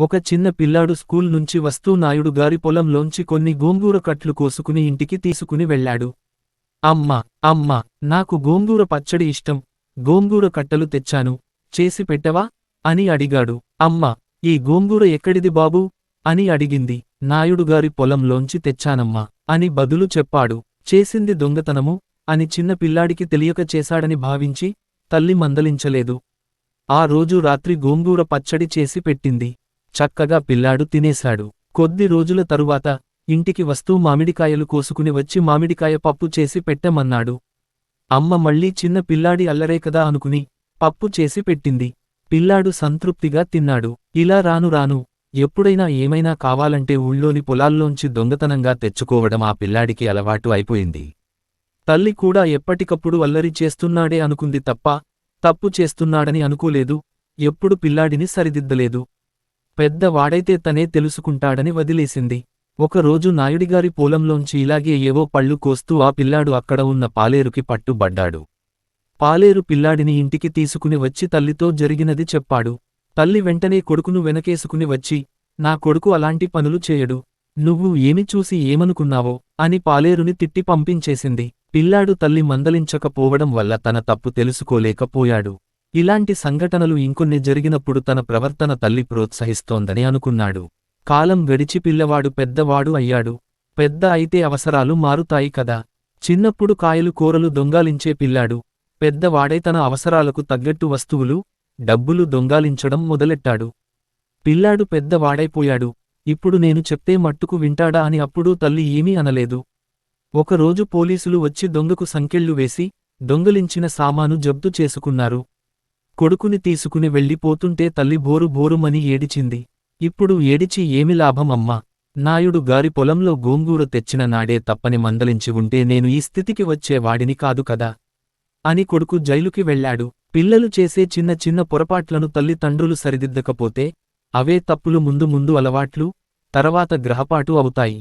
ఒక చిన్న పిల్లాడు స్కూల్ నుంచి వస్తూ నాయుడు గారి పొలంలోంచి కొన్ని గోంగూర కట్లు కోసుకుని ఇంటికి తీసుకుని వెళ్ళాడు. అమ్మ అమ్మ నాకు గోంగూర పచ్చడి ఇష్టం. గోంగూర కట్టలు తెచ్చాను. చేసి పెట్టవా? అని అడిగాడు. అమ్మ ఈ గోంగూర ఎక్కడిది బాబూ? అని అడిగింది. నాయుడుగారి పొలంలోంచి తెచ్చానమ్మా అని బదులు చెప్పాడు. చేసింది దొంగతనము అని చిన్న పిల్లాడికి తెలియక చేశాడని భావించి తల్లి మందలించలేదు. ఆ రోజు రాత్రి గోంగూర పచ్చడి చేసి పెట్టింది. చక్కగా పిల్లాడు తినేశాడు. కొద్ది రోజుల తరువాత ఇంటికి వస్తూ మామిడికాయలు కోసుకుని వచ్చి మామిడికాయ పప్పు చేసి పెట్టమన్నాడు. అమ్మ మళ్ళీ చిన్న పిల్లాడి అల్లరే కదా అనుకుని పప్పు చేసి పెట్టింది. పిల్లాడు సంతృప్తిగా తిన్నాడు. ఇలా రాను రాను ఎప్పుడైనా ఏమైనా కావాలంటే ఊళ్ళోని పొలాల్లోంచి దొంగతనంగా తెచ్చుకోవడం ఆ పిల్లాడికి అలవాటు అయిపోయింది. తల్లి కూడా ఎప్పటికప్పుడు అల్లరి చేస్తున్నాడే అనుకుంది తప్ప తప్పు చేస్తున్నాడని అనుకోలేదు. ఎప్పుడు పిల్లాడిని సరిదిద్దలేదు. పెద్దవాడైతే తనే తెలుసుకుంటాడని వదిలేసింది. ఒకరోజు నాయుడిగారి పొలంలోంచి ఇలాగే ఏవో పళ్ళు కోస్తూ ఆ పిల్లాడు అక్కడ ఉన్న పాలేరుకి పట్టుబడ్డాడు. పాలేరు పిల్లాడిని ఇంటికి తీసుకుని వచ్చి తల్లితో జరిగినది చెప్పాడు. తల్లి వెంటనే కొడుకును వెనకేసుకుని వచ్చి నా కొడుకు అలాంటి పనులు చేయడు. నువ్వు ఏమి చూసి ఏమనుకున్నావో అని పాలేరుని తిట్టి పంపించేసింది. పిల్లాడు తల్లి మందలించకపోవడం వల్ల తన తప్పు తెలుసుకోలేకపోయాడు. ఇలాంటి సంఘటనలు ఇంకొన్ని జరిగినప్పుడు తన ప్రవర్తన తల్లి ప్రోత్సహిస్తోందని అనుకున్నాడు. కాలం గడిచి పిల్లవాడు పెద్దవాడు అయ్యాడు. పెద్ద అయితే అవసరాలు మారుతాయి కదా. చిన్నప్పుడు కాయలు కూరలు దొంగాలించే పిల్లాడు. పెద్దవాడై తన అవసరాలకు తగ్గట్టు వస్తువులు డబ్బులు దొంగాలించడం మొదలెట్టాడు. పిల్లాడు పెద్దవాడైపోయాడు. ఇప్పుడు నేను చెప్తే మట్టుకు వింటాడా అని అప్పుడూ తల్లి ఏమీ అనలేదు. ఒకరోజు పోలీసులు వచ్చి దొంగకు సంకెళ్ళు వేసి దొంగలించిన సామాను జబ్దు చేసుకున్నారు. కొడుకుని తీసుకుని వెళ్ళిపోతుంటే తల్లి బోరు బోరుమని ఏడిచింది. ఇప్పుడు ఏడిచి ఏమి లాభం అమ్మా నాయుడు గారి పొలంలో గోంగూర తెచ్చిన నాడే తప్పని మందలించి ఉంటే నేను ఈ స్థితికి వచ్చే వాడిని కాదు కదా? అని కొడుకు జైలుకి వెళ్ళాడు. పిల్లలు చేసే చిన్న చిన్న పొరపాట్లను తల్లితండ్రులు సరిదిద్దకపోతే అవే తప్పులు ముందు ముందు అలవాట్లు తర్వాత గ్రహపాటు అవుతాయి.